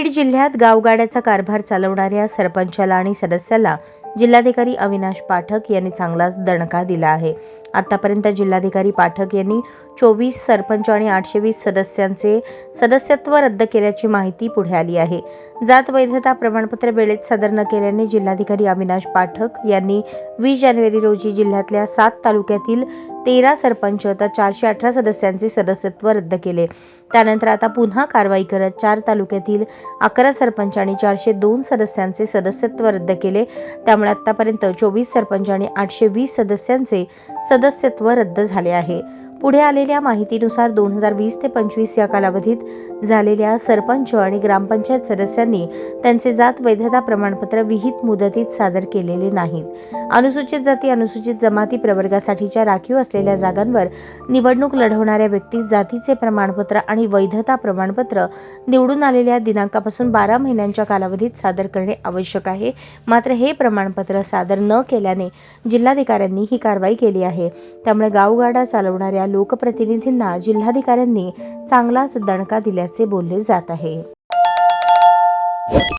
जिल्ह्यात गावगाड्याचा कारभार चालवणाऱ्या सरपंचाला आणि सदस्याला जिल्हाधिकारी अविनाश पाठक यांनी चांगलाच दणका दिला आहे. आतापर्यंत जिल्हाधिकारी पाठक यांनी चोवीस सरपंच आणि आठशे वीस सदस्यांचे सदस्यत्व रद्द केल्याची माहिती पुढे आली आहे. जात वैधता प्रमाणपत्र वेळेत सादर न केल्याने जिल्हाधिकारी अविनाश पाठक यांनी वीस जानेवारी रोजी जिल्ह्यातल्या सात तालुक्यातील तेरा सरपंच तर चारशे अठरा सदस्यांचे सदस्यत्व रद्द केले. त्यानंतर आता पुन्हा कारवाई करत चार तालुक्यातील अकरा सरपंच आणि चारशे दोन सदस्यांचे सदस्यत्व रद्द केले. त्यामुळे आतापर्यंत चोवीस सरपंच आणि आठशे वीस सदस्यांचे सदस्यत्व रद्द झाले आहे. पुढे आलेल्या माहितीनुसार दोन हजार वीस ते पंचवीस या कालावधीत झालेल्या सरपंच आणि ग्रामपंचायत सदस्यांनी त्यांचे जात वैधता प्रमाणपत्र विहित मुदतीत सादर केलेले नाहीत. अनुसूचित जाती अनुसूचित जमाती प्रवर्गासाठीच्या राखीव असलेल्या जागांवर निवडणूक लढवणाऱ्या व्यक्तीस जातीचे प्रमाणपत्र आणि वैधता प्रमाणपत्र निवडून आलेल्या दिनांकापासून बारा महिन्यांच्या कालावधीत सादर करणे आवश्यक आहे. मात्र हे प्रमाणपत्र सादर न केल्याने जिल्हाधिकाऱ्यांनी ही कारवाई केली आहे. त्यामुळे गावगाडा चालवणाऱ्या लोकप्रतिनिधींना जिल्हाधिकाऱ्यांनी चांगलाच दणका दिल्याचे बोलले जात आहे.